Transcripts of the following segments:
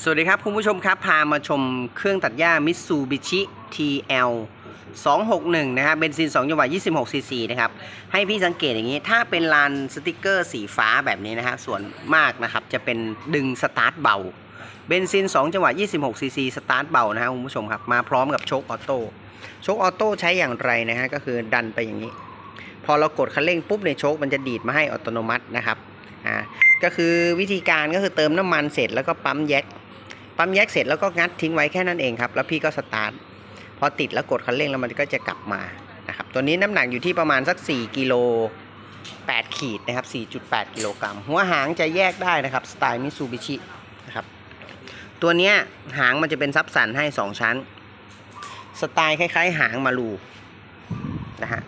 สวัสดีครับ คุณผู้ชมครับ พามาชมเครื่องตัดหญ้า Mitsubishi TL 261 นะครับเบนซิน2จังหวะ26 ซีซีนะครับ ให้พี่สังเกตอย่างนี้ ถ้าเป็นลานสติกเกอร์สีฟ้าแบบนี้นะฮะส่วนมากนะครับจะเป็นดึงสตาร์ทเบา เบนซิน 2 จังหวะ26 ซีซีสตาร์ทเบานะฮะคุณผู้ชมครับ มาพร้อมกับโชคออโต้ โชคออโต้ใช้อย่างไรนะฮะก็คือดันไปอย่างนี้ พอเรากดคันเร่งปุ๊บในโชคมันจะดีดมาให้อัตโนมัตินะครับ อ่า ก็คือวิธีการก็คือเติมน้ำมันเสร็จแล้วก็ปั๊มแยก ปั๊มแยกเสร็จแล้วก็งัดทิ้งไว้แค่นั้นเองครับ แล้วพี่ก็สตาร์ทพอติดแล้วกดคันเร่งแล้วมันก็จะกลับมานะครับตัวนี้น้ำหนักอยู่ที่ประมาณสัก 4กิโล8 ขีดนะครับ 4.8 กิโลกรัม หัวหางจะแยกได้นะครับ สไตล์มิซูบิชินะครับ ตัวเนี้ยหางมันจะเป็นซับสันให้ 2 ชั้น สไตล์คล้ายๆ หางมารูนะฮะ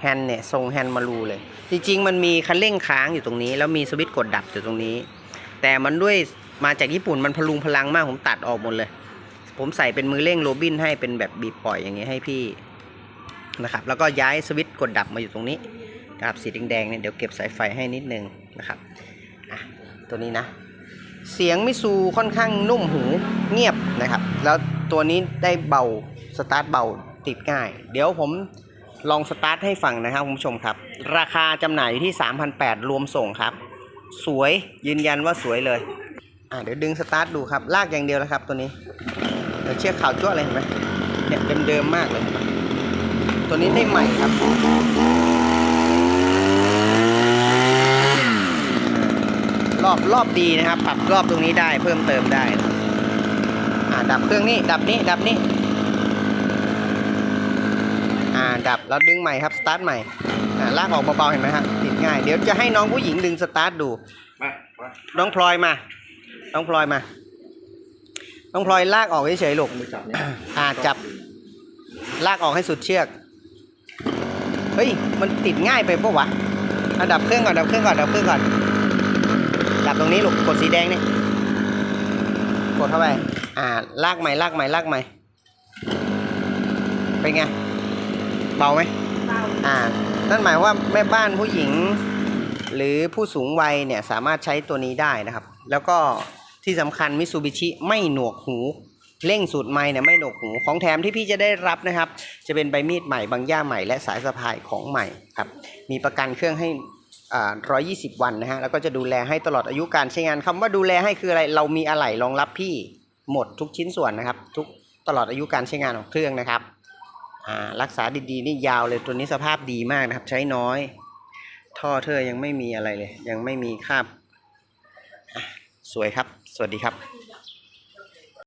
แฮนเนี่ยทรงแฮนมารูเลย จริงๆ มันมีคันเร่งค้างอยู่ตรงนี้ แล้วมีสวิตช์กดดับอยู่ตรงนี้ แต่มันด้วยมาจากญี่ปุ่นมันพลุงพลังมากผมตัดออกหมดเลย ผมใส่เป็นมือเร่งโรบินให้เป็นแบบบีบปล่อยอย่างนี้ให้พี่นะครับ แล้วก็ย้ายสวิตช์กดดับมาอยู่ตรงนี้นะครับสีแดงๆเนี่ยเดี๋ยวเก็บสายไฟให้นิดนึงนะครับอะตัวนี้นะ เสียงมิซูค่อนข้างนุ่มหูเงียบนะครับ แล้วตัวนี้ได้เบาสตาร์ทเบาติดง่าย เดี๋ยวผมลองสตาร์ทให้ฟังนะครับคุณผู้ชมครับ ราคาจำหน่ายอยู่ที่ 3,800รวมส่งครับ สวยยืนยันว่าสวยเลยอ่าเดี๋ยวดึงสตาร์ทดูครับ ลากอย่างเดียวนะครับตัวนี้เดี๋ยวเชือกขาวจ้วเลยเห็นไหมเนี่ยเดิมๆมากเลย ตัวนี้ได้ใหม่ครับ รอบรอบดีนะครับ ปรับรอบตรงนี้ได้เพิ่มเติมได้นะอ่าดับเครื่องนี้ ดับนี้ ดับนี้ อ่าดับแล้วดึงใหม่ครับ สตาร์ทใหม่ อ่าลากออกเบาๆเห็นไหมฮะติดง่าย เดี๋ยวจะให้น้องผู้หญิงดึงสตาร์ทดู มามาน้องพลอยมา น้องพลอยมา น้องพลอยลากออกเฉยๆลูก มือจับเนี่ยอ่าจับ ลากออกให้สุดเชือก เฮ้ย มันติดง่ายไปปะวะอะดับเครื่องก่อนดับเครื่องก่อนดับเครื่องก่อน ดับตรงนี้ลูก กดสีแดงนี่ กดเข้าไป อ่า ลากใหม่ ลากใหม่ ลากใหม่ เป็นไง เบาไหมอ่า นั่นหมายว่าแม่บ้านผู้หญิง หรือผู้สูงวัยเนี่ยสามารถใช้ตัวนี้ได้นะครับ แล้วก็ที่สำคัญมิ t ซูบิชิไม่หนวกหูเร่งสูตรไม้เนี่ยไม่หนวกหูของแถมที่พี่จะได้รับนะครับ จะเป็นใบมีดใหม่บางย่าใหม่และสายสะพายของใหม่ครับมีประกันเครื่องให้อ่า120วันนะฮะแล้วก็จะดูแลให้ตลอดอายุการใช้งานคำว่าดูแลให้คืออะไร เรามีอะไหล่รองรับพี่หมดทุกชิ้นส่วนนะครับ ทุกตลอดอายุการใช้งานของเครื่องนะครับ รักษาดีๆนี่ยาวเลยตัวนี้สภาพดีมากนะครับ ใช้น้อย ท่อเธอยังไม่มีอะไรเลย ยังไม่มีคราบสวยครับ สวัสดีครับ